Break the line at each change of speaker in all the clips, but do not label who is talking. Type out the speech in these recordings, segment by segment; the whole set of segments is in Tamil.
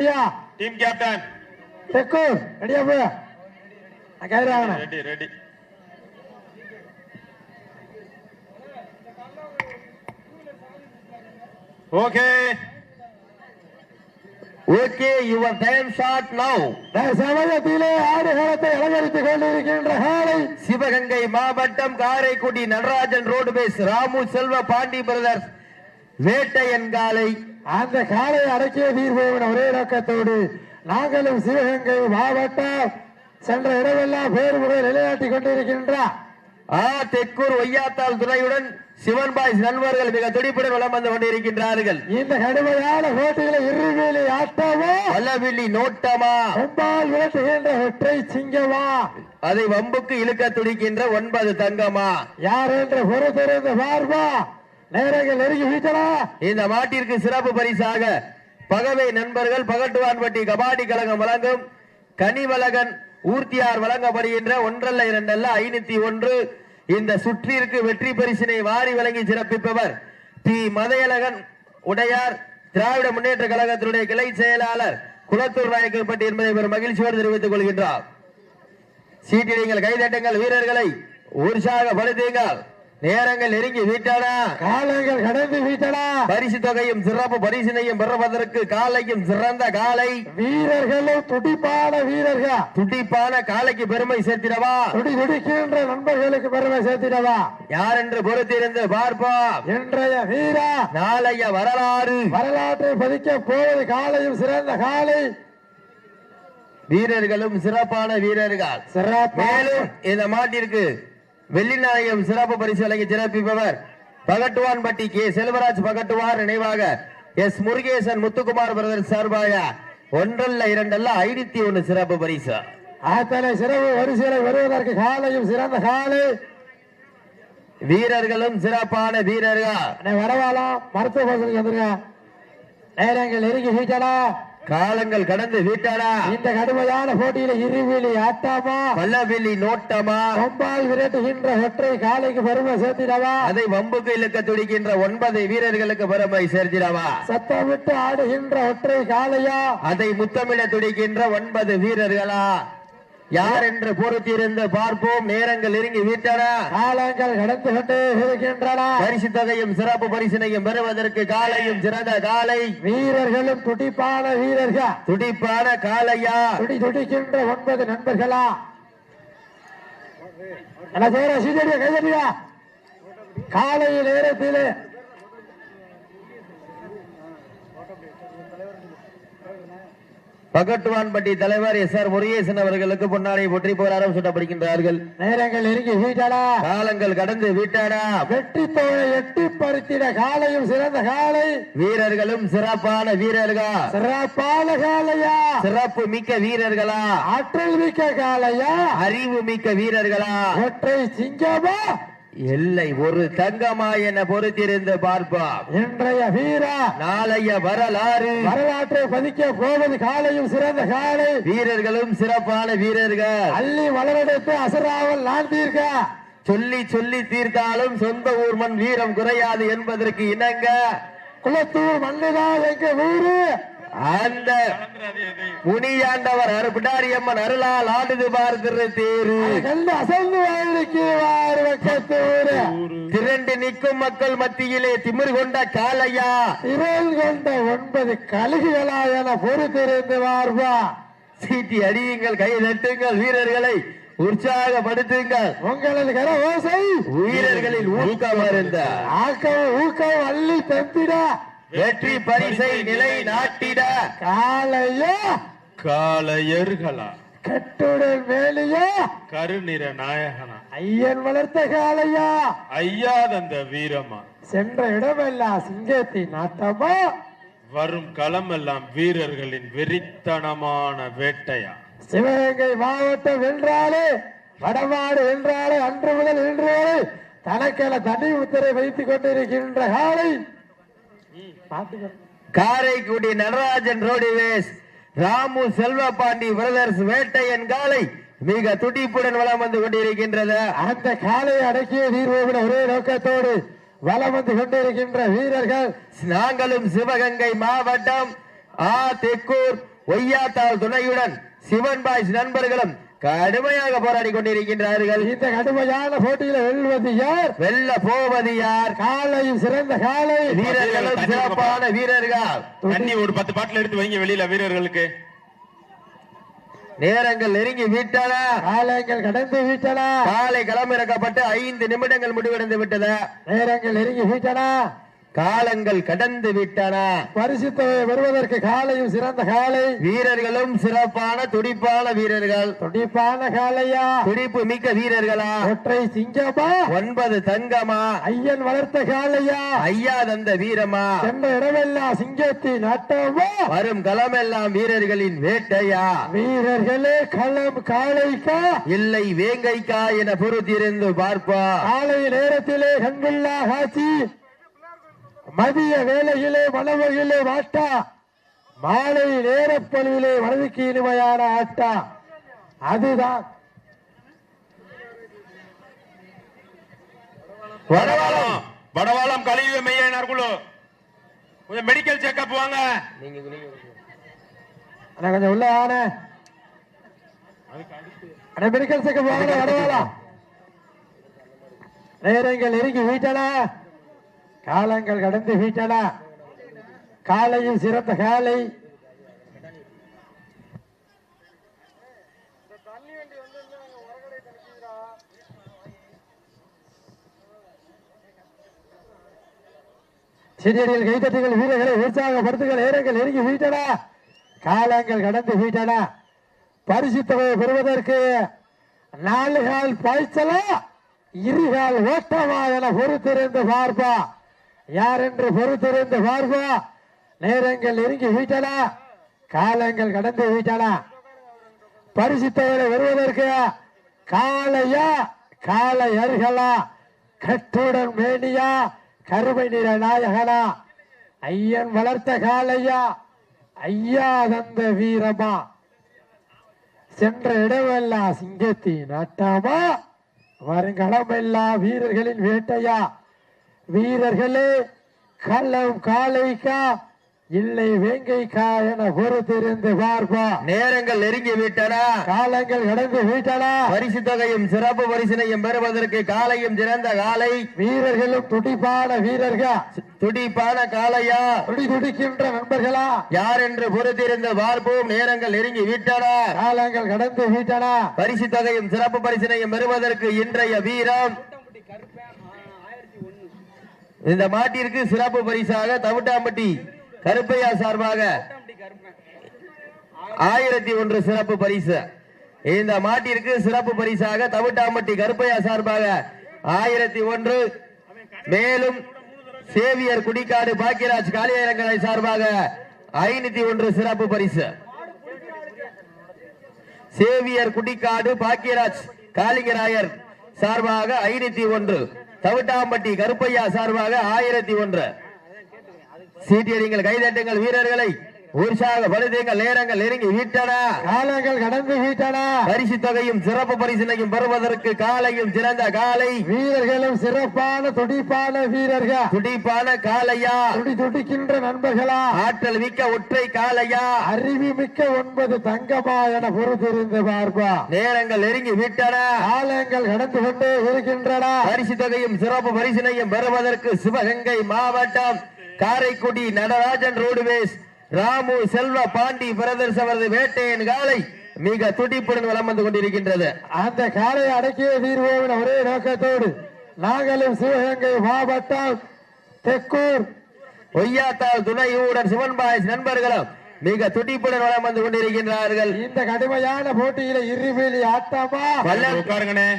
ரெடியா
டீம் கேப்டன்
தெக்கு ரெடியா போய் கயிறு வாங்கினேன்
ready ready okay
okay your time short now
சமயத்திலே ஆடுகளத்தை அலங்கரித்துக் கொண்டிருக்கின்ற காலை
சிவகங்கை மாவட்டம் காரைக்குடி நடராஜன் ரோடு பேஸ் ராமு செல்வ பாண்டி பிரதர்ஸ் வேட்டையன் காலை
அந்த காலை அடக்கிய தீர்வோவின் ஒரே நோக்கத்தோடு. நாங்களும் சிவகங்கை மாவட்டம் சென்ற இடமெல்லாம் பேர் முறை நிலையாட்டிக் கொண்டிருக்கின்றார்
ஆ தெக்கூர் ஒய்யாத்தாள் துணையுடன் சிவன் பாய்ஸ் நண்பர்கள் மிக துடிப்புடன் வலம் வந்து கொண்டிருக்கின்றார்கள்.
இந்த கடுமையான போட்டிகளை இருவேலி ஆட்டமா
வல்லவில்லி நோட்டமா?
கொம்பால் விரட்டுகின்ற ஒற்றை சிங்கமா?
அதை வம்புக்கு இழுக்க துடிக்கின்ற ஒன்பது தங்கமா?
யார் என்று பொறுத்திருந்து பார்ப்பா நேரங்கள் நெருங்கி வீட்டலாம்
இந்த மாட்டிற்கு சிறப்பு பரிசாக பகவை நண்பர்கள் பகட்டுவான்பட்டி கபாடி கழகம் வழங்கும் கனிவலகன் ஊர்த்தியார் வழங்கப்படுகின்ற ஒன்றல்ல இரண்டல்ல ஐநூத்தி ஒன்று. இந்த சுற்றிற்கு வெற்றி பரிசினை வாரி வழங்கி சிறப்பிப்பவர் பி. மதையழகன் உடையார். திராவிட முன்னேற்ற கழகத்தினுடைய கிளை செயலாளர் குளத்தூர் நாயக்கன்பட்டி என்பதை பெரும் மகிழ்ச்சியோடு தெரிவித்துக் கொள்கின்றார். சீட்டிடுங்கள் கைதட்டுங்கள் வீரர்களை உற்சாகப்படுத்துங்கள். நேரங்கள் நெருங்கி விட்டன
காலங்கள் கடந்து வீட்டலாம்
பரிசு தொகையும் சிறப்பு பரிசினையும் பெறுவதற்கு காலையும் சிறந்த காலை.
வீரர்களும் துடிப்பான வீரர்கள்.
துடிப்பான காலைக்கு பெருமை சேர்த்திடவா?
துடி துடிக்கின்ற நண்பர்களுக்கு பெருமை சேர்த்திடவா?
யார் என்று பொறுத்திருந்து பார்ப்போம்.
இன்றைய வீரா
நாளைய வரலாறு.
வரலாற்றை பதிக்க போவது காலையும் சிறந்த காலை.
வீரர்களும் சிறப்பான வீரர்கள். மேலும் இந்த மாட்டிற்கு வெள்ளிநாயகம் சிறப்பு பரிசு வழங்கி சிறப்பிப்பவர் பகட்டுவான்பட்டி கே. செல்வராஜ் பகட்டுவார். நினைவாக எஸ். முருகேசன் முத்துக்குமார் பிரதர் சார்பாக ஒன்றல்ல இரண்டல்ல ஐநூத்தி ஒன்னு சிறப்பு பரிசு.
அத்தனை சிறப்பு வரிசைகளை வருவதற்கு காலையும் சிறந்த காலை.
வீரர்களும் சிறப்பான வீரர்கள்.
வரவாலாம் மருத்துவ பகுதிக்கு வந்துருங்க. நேரங்கள் நெருங்கி வீட்டலாம்
காலங்கள் கடந்து விட்டன.
இந்த கடுமையான போட்டியில இருவிழி ஆட்டாமா?
பல்லவில்லி நோட்டமா?
கொம்பால் விரட்டுகின்ற ஒற்றை காலைக்கு பெருமை சேர்த்திடவா?
அதை வம்புக்கு இழுக்க துடிக்கின்ற ஒன்பது வீரர்களுக்கு பெருமை சேர்த்திடவா?
சத்தமிட்டு ஆடுகின்ற ஒற்றை காளையா?
அதை முத்தமிட துடிக்கின்ற ஒன்பது வீரர்களா? யார் என்று பொறுத்திருந்து பார்ப்போம். நேரங்கள் நெருங்கி விட்டன.
காலங்கள் கடந்து கொண்டே இருக்கின்றன.
பரிசு தொகையும் சிறப்பு பரிசினையும் பெறுவதற்கு காலையும் சிறந்த காலை.
வீரர்களும் துடிப்பான வீரர்கள்.
துடிப்பான காலையா?
துடி துடிக்கின்ற ஒன்பது நண்பர்களா? என்ன செய்யற சீதடியா கைதடியா? காலை நேரத்திலே
பகட்டுவான்பட்டி தலைவர் எஸ் ஆர் முருகேசன் அவர்களுக்கு பொன்னாடை போற்றி போராடம் சுட்டப்படுகின்றார்கள்.
நேரங்கள் நெருங்கி வீட்டடா
காலங்கள் கடந்து விட்டன
வெற்றி தோழை எட்டி பறித்திட காலையும் சிறந்த காலை.
வீரர்களும் சிறப்பான வீரர்கள்?
சிறப்பான காலையா?
சிறப்பு மிக்க வீரர்களா?
ஆற்றல் மிக்க காலையா?
அறிவு மிக்க வீரர்களா?
ஒற்றை சிங்கமா?
இல்லை ஒரு தங்கமா என பொறுத்திருந்து பார்ப்போம்.
இன்றைய வீரா
நாளைய வரலாறு.
வரலாற்றை பதிக்க போவது காலையும் சிறந்த காலை.
வீரர்களும் சிறப்பான வீரர்கள்.
அள்ளி வளரெடுத்து அசராவல் நான் தீர்க்க
சொல்லி சொல்லி தீர்த்தாலும் சொந்த ஊர் மண் வீரம் குறையாது என்பதற்கு இணங்க.
குளத்தூர் மண்ணுதான் எங்க ஊரு
அந்த முனியாண்டவர் அருப்பிடாரியம்மன் அருளால் ஆடுது பார்க்கிற தேரு.
அசந்து
திரண்டு நிற்கும் மக்கள் மத்தியிலே திமிர் கொண்ட காளையா.
திரள் கொண்ட ஒன்பது கழுகுகளா என பொறுத்திருந்து வார்பா.
சீட்டி அடியுங்கள் கை தட்டுங்கள் வீரர்களை உற்சாகப்படுத்துங்கள்.
உங்களது கர ஓசை.
வீரர்களில் ஊக்கம் இருந்த
ஆக்கம் ஊக்கம் அள்ளி தம்பிட
வெற்றி பரிசை நிலை நாட்டிட
காலையா
காளையர்களா?
கட்டுடன் மேலையா
கருநிற நாயகனா?
ஐயன் வளர்த்த காலையா
ஐயா தந்த வீரமா?
சென்ற இடமெல்லாம் சிங்கத்தின் நாட்டமா?
வரும் களமெல்லாம் வீரர்களின் வெறித்தனமான வேட்டையா?
சிவகங்கை மாவட்டம் வென்றாலே வடமாடு வென்றாலே அன்று முதல் இன்று வரை தனக்கென தனி முத்திரை வைத்துக் கொண்டிருக்கின்ற காலை.
காரைக்குடி நடராஜன் ரோடிவேஸ் ராமு செல்வபாண்டி பிரதர்ஸ் வேட்டையன் காலை மிக துடிப்புடன் வலம் வந்து கொண்டிருக்கின்றது.
அந்த காலை அடக்கிய தீர்வோவிட ஒரே நோக்கத்தோடு வலம் வந்து கொண்டிருக்கின்ற வீரர்கள்
நாங்களும் சிவகங்கை மாவட்டம் ஆ தெக்கூர் ஒய்யாத்தாள் துணையுடன் சிவன் பாய்ஸ் நண்பர்களும் கடுமையாக போராடி கொண்டிருக்கின்றார்கள்.
இந்த கடுமையான போட்டியில வெல்வது யார்?
வெல்ல போவது யார்?
காலையும் சிறந்த காலை.
வீரர்களும் சிறப்பான வீரர்கள்.
தண்ணி ஒரு பத்து பாட்டில் எடுத்து வைங்க வெளியில வீரர்களுக்கு.
நேரங்கள் நெருங்கி விட்டன.
காலங்கள் கடந்து விட்டன.
காலை களமிறக்கப்பட்டு ஐந்து நிமிடங்கள் முடிவடைந்து விட்டது.
நேரங்கள் நெருங்கி விட்டன.
காலங்கள் கடந்து விட்டன.
பரிசு தொகை பெறுவதற்கு காலையும் சிறந்த காலை.
வீரர்களும் சிறப்பான துடிப்பான வீரர்கள்.
துடிப்பான காலையா?
துடிப்பு மிக்க வீரர்களா?
ஒற்றை சிங்கமா?
ஒன்பது தங்கமா?
ஐயன் வளர்த்த காலையா?
ஐயா தந்த வீரமா?
சென்ற இடமெல்லாம் சிங்கத்தின் அட்டமா
வரும் களமெல்லாம் வீரர்களின் வேட்டையா?
வீரர்களே களம் காளைக்கா?
இல்லை வேங்கைக்கா என பொறுத்திருந்து பார்ப்பா
காலை நேரத்திலே கண்கொள்ளா காட்சி. மதிய வேளையிலே மணவகிலே வாட்டா. மாலை நேரப்பொழுவிலே மனதுக்கு இனிமையான ஆட்டா. அதுதான்.
வடவாளம். வடவாளம் கழிவு மெய்யனார் குழு கொஞ்சம் மெடிக்கல் செக்அப் வாங்க.
அண்ணா கொஞ்சம் உள்ள ஆன அண்ணா மெடிக்கல் செக்கப் வாங்க வரவாளா நேரங்கள் நெருங்கி வீட்டனா காலங்கள் கடந்து விட்டன. காலையில் சிறந்த காலை. சிறியடியில் கைத்தட்டுகள் வீரர்களை உற்சாகப்படுத்துகள் நேரங்கள் நெருங்கி வீட்டன. காலங்கள் கடந்து வீட்டன. பரிசு தொகையை பெறுவதற்கு நாலு கால் பாய்ச்சலா இருகால் ஓட்டமா என பொறுத்திருந்து பார்ப்பா யார் என்று பொறுத்திருந்து பார்வோ நேரங்கள் நெருங்கி வீட்டலா. காலங்கள் கடந்து வீட்டன பரிசுத்தவரை வருவதற்கு காலையா காளையா அருகலா. கட்டுடன் மேனியா கருமை நிற நாயகனா. ஐயன் வளர்த்த காளையா ஐயா தந்த வீரமா. சென்ற இடமெல்லாம் சிங்கத்தின் அட்டாமா வருங்களமெல்லாம் வீரர்களின் வேட்டையா. வீரர்களே களம் காளைக்கா இல்லை வேங்கைக்கா என பொறுத்திருந்து பார்ப்பா.
நேரங்கள் நெருங்கி விட்டன.
காலங்கள் கடந்து வீட்டன.
பரிசு தொகையும் சிறப்பு பரிசினையும் பெறுவதற்கு காலையும் சிறந்த காலை
வீரர்களும் துடிப்பான வீரர்கள்?
துடிப்பான காளையா?
துடி துடிக்கின்ற நண்பர்களா?
யார் என்று பொறுத்திருந்து பார்ப்போம். நேரங்கள் நெருங்கி விட்டன.
காலங்கள் கடந்து வீட்டன.
பரிசு தொகையும் சிறப்பு பரிசினையும் பெறுவதற்கு இன்றைய வீரம் இந்த மாட்டிற்கு சிறப்பு பரிசாக தவிட்டாம்பட்டி கருப்பையா சார்பாக ஆயிரத்தி ஒன்று சிறப்பு பரிசு. இந்த மாட்டிற்கு சிறப்பு பரிசாக தவிட்டாம்பட்டி கருப்பையா சார்பாக ஆயிரத்தி ஒன்று. மேலும் சேவியர் குடிக்காடு பாக்கியராஜ் காளியரங்கனை சார்பாக ஐநூத்தி ஒன்று சிறப்பு பரிசு. சேவியர் குடிக்காடு பாக்கியராஜ் காளிங்கராயர் சார்பாக ஐநூத்தி ஒன்று. தவிட்டாம்பட்டி கருப்பையா சார்பாக ஆயிரத்தி ஒன்று. சீட்டியடிங்கள் கைதட்டுங்கள் வீரர்களை. உற்சாகப்படுத்துங்கள் நேரங்கள் நெருங்கி விட்டன.
காலங்கள் கடந்து வீட்டன.
பரிசு தொகையும் சிறப்பு பரிசினையும் பெறுவதற்கு காலையும் சிறந்த காலை.
வீரர்களும் சிறப்பான துடிப்பான வீரர்கள்.
துடிப்பான காலையா?
துடி துடிக்கின்ற நண்பர்களா?
ஆற்றல் மிக்க ஒற்றை காலையா?
அறிவு மிக்க ஒன்பது தங்கமா என பொறுத்திருந்து பார்ப்பா.
நேரங்கள் நெருங்கி விட்டன.
காலங்கள் கடந்து கொண்டே இருக்கின்றன.
பரிசு தொகையும் சிறப்பு பரிசினையும் பெறுவதற்கு சிவகங்கை மாவட்டம் காரைக்குடி நடராஜன் ரோடுவேஸ் ராமு செல்வ பாண்டி பிரதர்ஸ் அவரது வேட்டையன் காலை மிக துடிப்புடன் வலம் வந்து கொண்டிருக்கின்றது.
அந்த காலை அடக்கிய தீர்வோவின் ஒரே நோக்கத்தோடு நாங்களும் சிவகங்கை மாவட்டம் தெக்கூர்.
ஒய்யாத்தால் துணையுடன் சிவன் பாய்ஸ் நண்பர்களும் மிக துடிப்புடன் வலம் வந்து கொண்டிருக்கின்றார்கள்.
இந்த கடுமையான போட்டியில இருவேலி ஆட்டமா?
வல்ல-
உட்காருங்கண்ணே.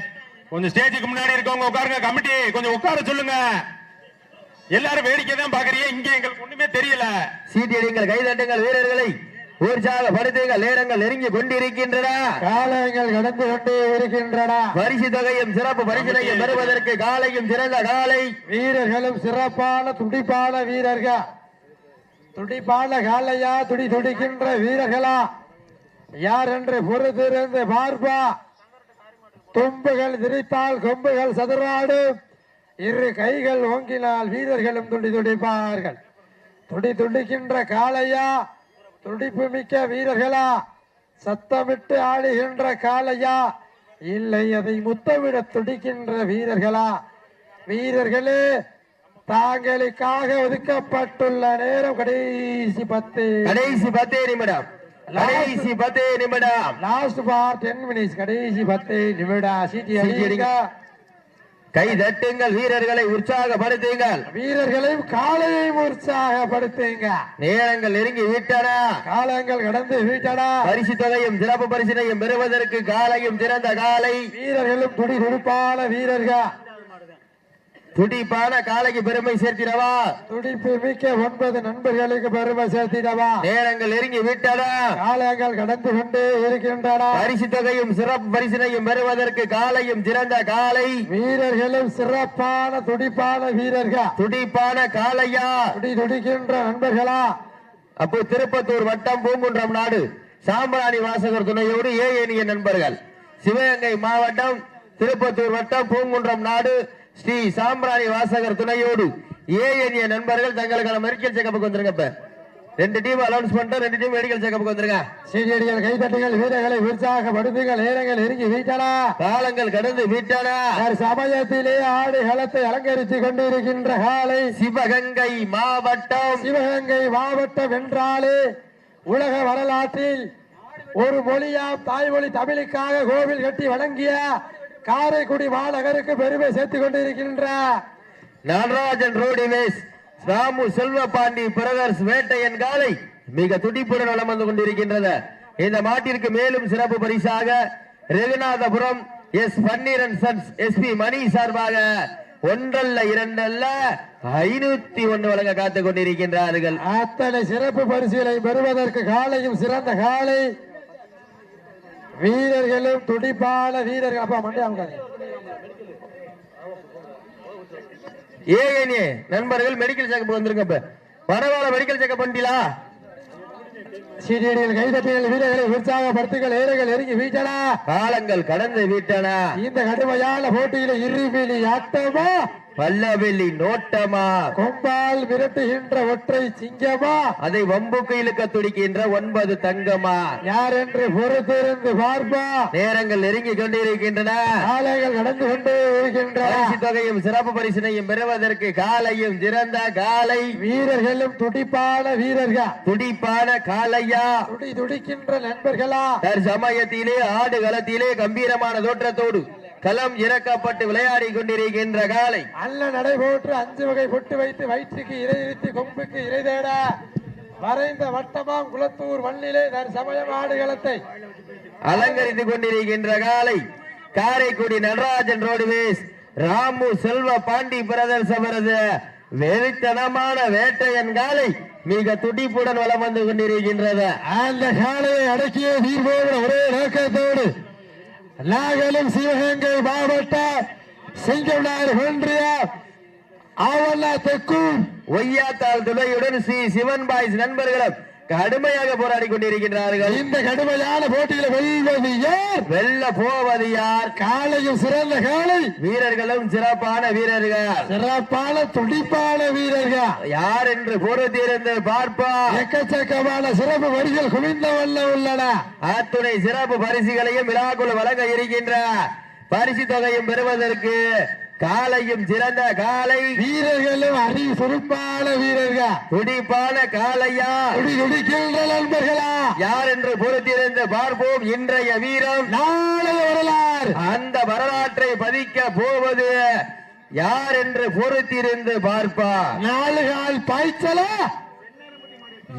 கொஞ்சம் ஸ்டேஜுக்கு முன்னாடி இருக்கவங்க உட்காருங்க. கமிட்டி கொஞ்சம் உட்கார சொல்லுங்க. எல்லாரும் வேடிக்கை தான் பாக்குறீங்க இங்க எங்களுக்கு ஒண்ணுமே தெரியல.
சீட்டியடிங்கள் கைதட்டுங்கள் வீரர்களை உற்சாகப்படுத்துங்கள் நேரங்கள் நெருங்கி கொண்டிருக்கின்றன.
காலங்கள் கடந்து கொண்டே இருக்கின்றன
பரிசு தொகையும் சிறப்பு பரிசினையும் பெறுவதற்கு காலையும் சிறந்த காலை.
வீரர்களும் சிறப்பான துடிப்பான வீரர்கள். துடிப்பான காலையா துடி துடிக்கின்ற வீரர்களா? யார் என்று பொறுத்திருந்து பார்ப்பா. தும்புகள் திரித்தால் கொம்புகள் சதுராடும். இரு கைகள் ஓங்கினால் வீரர்களும் துடி துடிப்பார்கள். துடி துடிக்கின்ற காளையா? துடிப்பு மிக்க வீரர்களா? சத்தமிட்டு ஆடுகின்ற காளையா? இல்லை அதை முத்தமிட துடிக்கின்ற வீரர்களா? வீரர்களே தாங்களுக்காக ஒதுக்கப்பட்டுள்ள நேரம் கடைசி பத்து.
கடைசி பத்தே நிமிடம். கடைசி பத்தே நிமிடம்.
லாஸ்ட் பார் டென் மினிட்ஸ் கடைசி பத்து நிமிடம். சீட்டி அடிங்க.
கை தட்டுங்கள் வீரர்களை உற்சாகப்படுத்துங்கள்.
வீரர்களையும் காளையையும் உற்சாகப்படுத்துங்க.
நேரங்கள் நெருங்கி விட்டன.
காலங்கள் கடந்து வீட்டடா
பரிசு தொகையும் சிறப்பு பரிசினையும் பெறுவதற்கு காலையும் திறந்த காலை
வீரர்களும் துடி துடிப்பான வீரர்கள்.
துடிப்பான காலைக்கு பெருமை சேர்த்திடவா?
துடிப்பு மிக்க ஒன்பது நண்பர்களுக்கு பெருமை சேர்த்திடவா?
நேரங்கள் நெருங்கி விட்டன
காலங்கள் கடந்து கொண்டே இருக்கின்றன.
பரிசு தொகையும் சிறப்பு பரிசினையும் பெறுவதற்கு காலையும் சிறந்த காலை
வீரர்களும் சிறப்பான துடிப்பான வீரர்கள்.
துடிப்பான காளையா?
துடி துடிக்கின்ற நண்பர்களா?
அப்போ திருப்பத்தூர் வட்டம் பூங்குன்றம் நாடு. சாம்பிராணி வாசகர் துணையோடு ஏ எண்ணிய நண்பர்கள். சிவகங்கை மாவட்டம் திருப்பத்தூர் வட்டம் பூங்குன்றம் நாடு. ஸ்ரீ சாம்பிராணி வாசகர் துணையோடு ஏ எண்ணிய நண்பர்கள் தங்களுக்கான மெடிக்கல் செக்கப்புக்கு வந்துருங்க இப்ப. ரெண்டு டீம் அலௌன்ஸ் பண்ணிட்டு ரெண்டு டீம் மெடிக்கல் செக்கப்புக்கு வந்துருங்க.
சீடியடிகள் கைதட்டுகள் வீரர்களை உற்சாகப்படுத்துங்கள் நேரங்கள் நெருங்கி வீட்டடா.
காலங்கள் கடந்து விட்டன
சமயத்திலே ஆடு களத்தை அலங்கரித்துக் கொண்டிருக்கின்ற காலை
சிவகங்கை மாவட்டம்.
சிவகங்கை மாவட்டம் என்றாலே உலக வரலாற்றில் ஒரு மொழியாம் தாய்மொழி தமிழுக்காக கோவில் கட்டி வழங்கிய காரைக்குடி மாநகருக்கு பெருமை சேர்த்துக் கொண்டிருக்கின்ற
நடராஜன் ரோடிவேஸ் ராமு செல்வபாண்டி பிரதர்ஸ் வேட்டையன் காலை மிக துடிப்புடன் வலம் வந்து கொண்டிருக்கின்றது. இந்த மாட்டிற்கு மேலும் சிறப்பு பரிசாக Raghunathapuram S Panneeran sons SP Mani சார்பாக ஒன்றல்ல இரண்டல்ல ஐநூத்தி ஒன்று வழங்க காத்துக் கொண்டிருக்கின்றார்கள்.
அத்தனை சிறப்பு பரிசுகளை பெறுவதற்கு காலையும் சிறந்த காலை வீரர்களும் துடிப்பான வீரர்கள். அப்பா மண்டே அவங்க
ஏஎன்ஏ நண்பர்கள் மெடிக்கல் செக்கப் வந்திருக்க இப்ப. பரவாயில்ல மெடிக்கல் செக்கப் பண்ணிட்டீங்களா?
சீடியடிகள் கைதட்டிகள் வீரர்களை உற்சாகப்படுத்துங்கள் ஏழைகள் நெருங்கி வீட்டடா
காலங்கள் கடந்து விட்டன.
இந்த கடுமையான போட்டியில இருவிழி ஆட்டமா?
பல்லவெள்ளி நோட்டமா?
கொம்பால் விரட்டுகின்ற ஒற்றை சிங்கமா?
அதை வம்புக்கு இழுக்க துடிக்கின்ற ஒன்பது தங்கமா?
யார் என்று பொறுத்திருந்து பார்ப்பா?
நேரங்கள் நெருங்கி கொண்டிருக்கின்றன.
காலைகள் கடந்து கொண்டே இருக்கின்றன.
தொகையும் சிறப்பு பரிசினையும் பெறுவதற்கு காலையும் சிறந்த காலை
வீரர்களும் துடிப்பான வீரர்கள்?
துடிப்பான காளையா?
துடி துடிக்கின்ற நண்பர்களா?
தற்சமயத்திலே ஆடு களத்திலே கம்பீரமான தோற்றத்தோடு களம் இறக்கப்பட்டு விளையாடி கொண்டிருக்கின்ற காலை
அல்ல நடைபோற்று அஞ்சு வகை பொட்டு வைத்து வயிற்றுக்கு இறை இழுத்து கொம்புக்கு இறை தேட. வரைந்த வட்டமாம் குளத்தூர் வன்னிலே தற்சமயம் ஆடுகளத்தை
அலங்கரித்துக் கொண்டிருக்கின்ற காலை காரைக்குடி நடராஜன் ரோடுவேஸ் ராமு செல்வ பாண்டி பிரதர்ஸ் அவரது வெறித்தனமான வேட்டையன் காலை மிக துடிப்புடன் வலம் வந்து கொண்டிருக்கின்றது.
அந்த காலையை அடக்கிய தீர்வோடு ஒரே நோக்கத்தோடு நாகலும் சிவகங்கை மாவட்ட சிங்கம்நாடு ஒன்றிய ஆவல்லா தெக்கும்
ஒய்யாத்தாள் துணையுடன் ஸ்ரீ சிவன் பாய்ஸ் நண்பர்களும் கடுமையாக போராடி கொண்டிருக்கின்றார்கள்.
இந்த கடுமையான போட்டியில வெல்வது யார்?
வெல்ல போவது யார்?
காலையும் சிறந்த காலை
வீரர்களும் சிறப்பான வீரர்கள்.
சிறப்பான துடிப்பான வீரர்கள்.
யார் என்று பொறுத்திருந்து பார்ப்போம்.
எக்கச்சக்கமான சிறப்பு வரிகள் குவிந்த வல்ல உள்ளன.
அத்துணை சிறப்பு பரிசுகளையும் விழாக்குள் வழங்க இருக்கின்ற பரிசு தொகையும் பெறுவதற்கு காலையும் சிறந்த காலை.
வீரர்களும் அறி சுறுப்பான வீரர்கள்.
துடிப்பான காளையா
துடி துடிக்கின்ற நண்பர்களா?
யார் என்று பொறுத்திருந்து பார்ப்போம் இன்றைய வீரம்.
நாளைய வரலாறு.
அந்த வரலாற்றை பதிக்க போவது யார் என்று பொறுத்திருந்து பார்ப்பா.
நாலு கால் பாய்ச்சலா?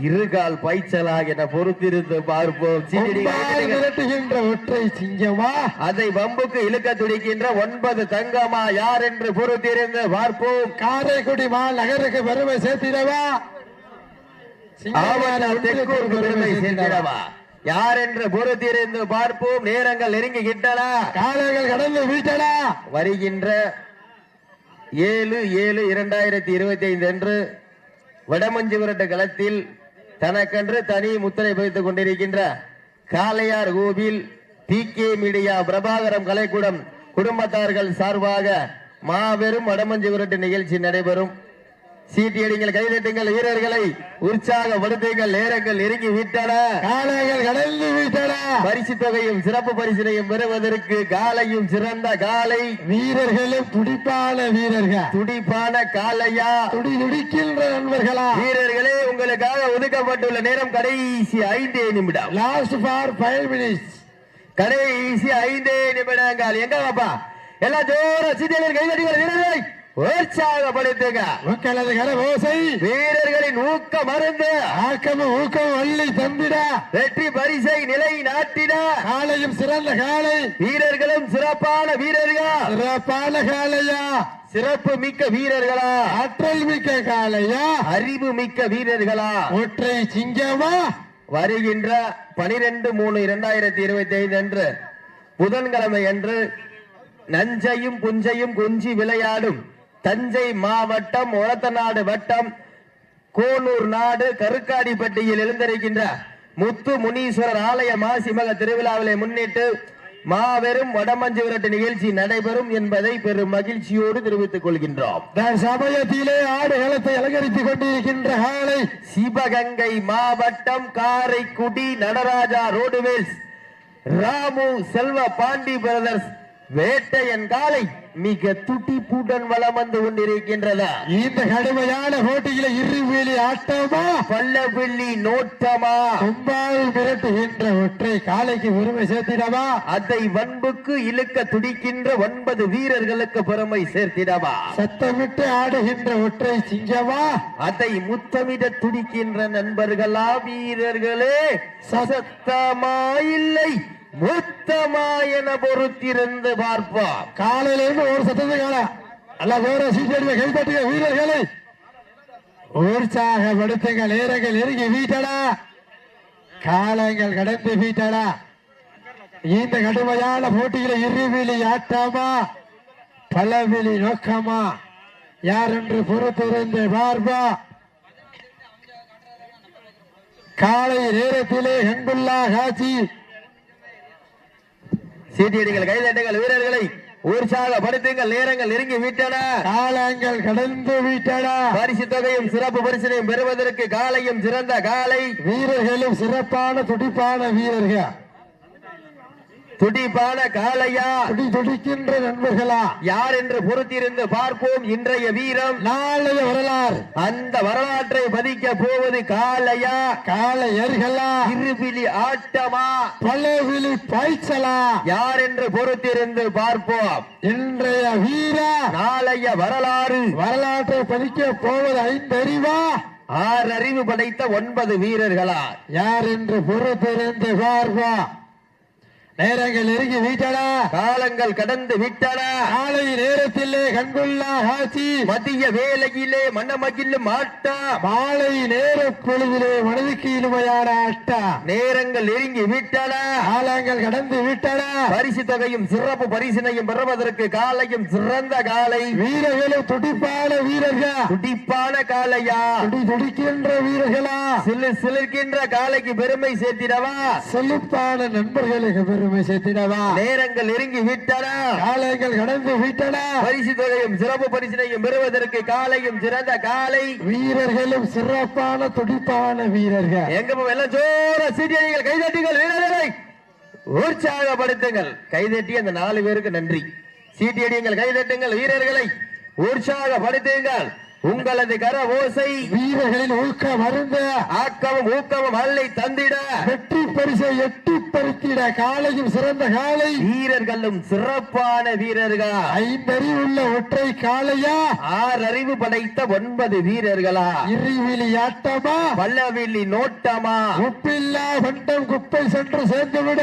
இருகால் பைச்சலாக என பொறுத்திருந்து பார்ப்போம்.
விரட்டுகின்ற ஒற்றை சிங்கமா?
அதை வம்புக்கு இழுக்க துடிக்கின்ற ஒன்பது தங்கமா யார் என்று பொறுத்திருந்து பார்ப்போம்.
காரைக்குடி மாநகருக்கு பெருமை சேர்த்திடவா?
பெருமை சேர்ந்திடவா யார் என்று பொறுத்திருந்து பார்ப்போம். நேரங்கள் நெருங்கிக்கிட்டன
காலைகள் கடந்து வீட்டடா
வருகின்ற ஏழு ஏழு இரண்டாயிரத்தி இருபத்தி ஐந்து அன்று வடமஞ்சுவிரட்டு களத்தில் தனக்கென்று தனி முத்திரை பதித்துக் கொண்டிருக்கின்ற Kalaiyar Kovil T K media பிரபாகரம் கலைக்கூடம் குடும்பத்தார்கள் சார்பாக மாபெரும் வடமஞ்சுவிரட்டு நிகழ்ச்சி நடைபெறும். சீட்டியடிங்கள் கைதட்டுங்கள் வீரர்களை உற்சாகப்படுத்துங்கள் நேரங்கள் நெருங்கி விட்டன.
காளைகள் கடல் விட்டன
பரிசு தொகையும் சிறப்பு பரிசினையும் பெறுவதற்கு காலையும் சிறந்த காலை.
வீரர்களும் துடிப்பான வீரர்கள்.
துடிப்பான காலையா?
துடி துடிக்கின்ற நண்பர்களா?
வீரர்களே உங்களுக்காக ஒதுக்கப்பட்டுள்ள நேரம் கடைசி ஐந்தே நிமிடம்.
லாஸ்ட் ஃபார் ஃபைவ் மினிட்ஸ்
கடைசி ஐந்தே நிமிடங்கள். எங்க வாப்பா எல்லாம் ஜோர சீட்டியடிகள் கைதட்டுங்கள் வீரர்களை! உற்சாகப்படுத்துங்க
மக்களது கரவோசை
வீரர்களின் ஊக்க மருந்து.
ஆக்கமும் ஊக்கமும் அள்ளி தந்திட.
வெற்றி பரிசை நிலை நாட்டிட.
காளையும் சிறந்த காளை.
வீரர்களும் சிறப்பான வீரர்கள்.
சிறப்பான காளையா.
சிறப்பு மிக்க வீரர்களா.
ஆற்றல் மிக்க காளையா.
அறிவு மிக்க வீரர்களா.
ஒற்றை சிங்கமா.
வருகின்ற பனிரெண்டு மூணு இரண்டாயிரத்தி இருபத்தி ஐந்து அன்று புதன்கிழமை அன்று நஞ்சையும் புஞ்சையும் கொஞ்சி விளையாடும் தஞ்சை மாவட்டம் ஒரத்தநாடு வட்டம் கோனூர் நாடு கருக்காடிப்பட்டியில் எழுந்திருக்கின்ற முத்து முனீஸ்வரர் ஆலய மாசிமக திருவிழாவினை முன்னிட்டு மாபெரும் வடமஞ்சு விரட்டு நிகழ்ச்சி நடைபெறும் என்பதை பெரும் மகிழ்ச்சியோடு தெரிவித்துக் கொள்கின்றோம்.
சமயத்திலே ஆடுகளத்தை அலங்கரித்துக் கொண்டிருக்கின்ற காளை
சிவகங்கை மாவட்டம் காரைக்குடி நடராஜா ரோடுவேல்ஸ் ராமு செல்வ பாண்டி பிரதர்ஸ் வேட்டையன் காலை மிக துடிப்புடன் வலம் வந்து கொண்டிருக்கின்றன.
இந்த கடுமையான போட்டியில இருவேலி ஆட்டமா?
பல்லவில்லி நோட்டமா?
கொம்பால் மிரட்டுகின்ற ஒற்றை காளைக்கு உரிமை சேர்த்திடவா?
அதை வன்புக்கு இழுக்க துடிக்கின்ற ஒன்பது வீரர்களுக்கு பெருமை சேர்த்திடவா?
சத்தமிட்டு ஆடுகின்ற ஒற்றை சிங்கமா?
அதை முத்தமிட துடிக்கின்ற நண்பர்களா வீரர்களே? சசத்தமா இல்லை. மூத்தமா என பொறுத்திருந்து பார்ப்போம்
காலையில இருந்து ஒரு சத்தத்தை காண. அல்ல வேற சீட்டடிக்க கைப்பற்றிய வீரர்களை. உற்சாகப்படுத்துங்க நேரங்கள் நெருங்கி வீட்டடா. காலங்கள் கடந்து வீட்டடா. இந்த கடுமையான போட்டியில இருவிழி ஆட்டமா? பலவிழி நோக்கமா? யார் என்று பொறுத்திருந்து பார்ப்பா? காலை நேரத்திலே கண்குள்ளா காட்சி?
சீட்டியடிகள் கைதட்டுங்கள் வீரர்களை உற்சாகப்படுத்துங்கள். நேரங்கள் நெருங்கி விட்டன.
காலங்கள் கடந்து விட்டன.
பரிசு தொகையும் சிறப்பு பரிசினையும் பெறுவதற்கு காலையும் சிறந்த காலை.
வீரர்களும் சிறப்பான துடிப்பான வீரர்கள்.
துடிப்பான காளையா?
துடி துடிக்கின்ற நண்பர்களா?
யார் என்று பொறுத்திருந்து பார்ப்போம் இன்றைய வீரம்.
நாளைய வரலாறு.
அந்த வரலாற்றை பதிக்க போவது காளையா?
காளையர்களா?
இருபிலி ஆட்டமா?
பலவிழி பாய்ச்சலா?
யார் என்று பொறுத்திருந்து பார்ப்போம்.
இன்றைய வீரா?
நாளைய வரலாறு.
வரலாற்றை பதிக்க போவது ஐந்தறிவா?
ஆறு அறிவு படைத்த ஒன்பது வீரர்களா?
யார் என்று பொறுத்திருந்து பார்ப்பா நேரங்கள் நெருங்கி வீட்டடா.
காலங்கள் கடந்து விட்டன
காலை நேரத்திலே கண்குள்ளா காட்சி
மதிய வேலையிலே மன்னமகிழும் ஆட்டா.
மாலை நேர பொழுதிலே மனதுக்கு இனிமையான அட்டா
நேரங்கள் நெருங்கி விட்டன
காலங்கள் கடந்து விட்டன
பரிசு தொகையும் சிறப்பு பரிசினையும் பெறுவதற்கு காலையும் சிறந்த காலை.
வீரர்களும் துடிப்பான வீரர்கள்.
துடிப்பான காலையா.
துடி துடிக்கின்ற வீரர்களா.
சிலு சிலிர்க்கின்ற காலைக்கு பெருமை சேர்த்திடவா.
செழிப்பான நண்பர்களுக்கு பெருமை சேர்த்திடவா?
நேரங்கள் நெருங்கி விட்டன.
காலங்கள் கடந்து விட்டன.
பரிசு தொகையும் சிறப்பு பரிசினையும் பெறுவதற்கு காலையும் சிறந்த காலை
வீரர்களும் சிறப்பான துடிப்பான வீரர்கள்.
எங்க எல்லாம் ஜோர சீட்டியடிகள் கைதட்டுங்கள் வீரர்களை. உற்சாகப்படுத்துங்கள். கைதட்டி அந்த நாலு பேருக்கு நன்றி. சீட்டியடிங்கள் கைதட்டுங்கள் வீரர்களை. உற்சாகப்படுத்துங்கள். உங்களது கர ஓசை
வீரர்களின் ஊக்க மருந்த
ஆக்கமும் ஊக்கமும் அல்லை தந்திட
வெற்றி பரிசை எட்டி பறித்திட காலையும் சிறந்த காலை
வீரர்களும் சிறப்பான வீரர்கள்.
ஐந்தறிவுள்ள ஒற்றை காளையா?
ஆறு அறிவு படைத்த ஒன்பது வீரர்களா?
இருவிழி ஆட்டமா?
பல்லவில்லி நோட்டமா?
உப்பில்லா வண்டம் குப்பை சென்று சேர்ந்து விட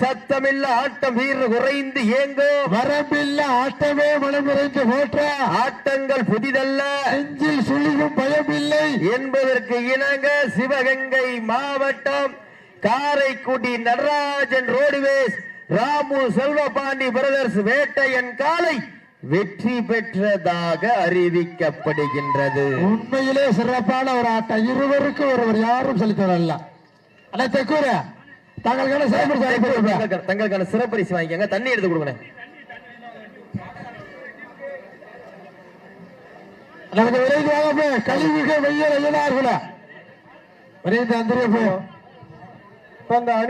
சத்தமில்ல ஆட்டம் வீரர் குறைந்து ஏங்கும்
வரம்பில்லா ஆட்டமே மனம் நிறைந்து போற்ற.
ஆட்டங்கள் புதிதல்ல.
நெஞ்சில் சுழிவும் பயமில்லை.
என்பதற்கு இணங்க சிவகங்கை மாவட்டம் காரைக்குடி நடராஜன் ரோடுவேஸ் ராமு செல்வபாண்டி பிரதர்ஸ் வேட்டையன் காலை வெற்றி பெற்றதாக அறிவிக்கப்படுகின்றது.
உண்மையிலே சிறப்பான ஒரு ஆட்டம். இருவருக்கு ஒருவர் யாரும் செலுத்த வரல அண்ணா தெக்கூர தங்களுக்கான சிறப்பு
தங்களுக்கான- தங்களுக்கான சிறப்பரிசு வாங்கிக்கங்க. தண்ணி எடுத்து கொடுங்க
நமக்கு விரைவாக கழிவுக வெய்யல் ஐயனார்களா விரைந்து அந்த
அணி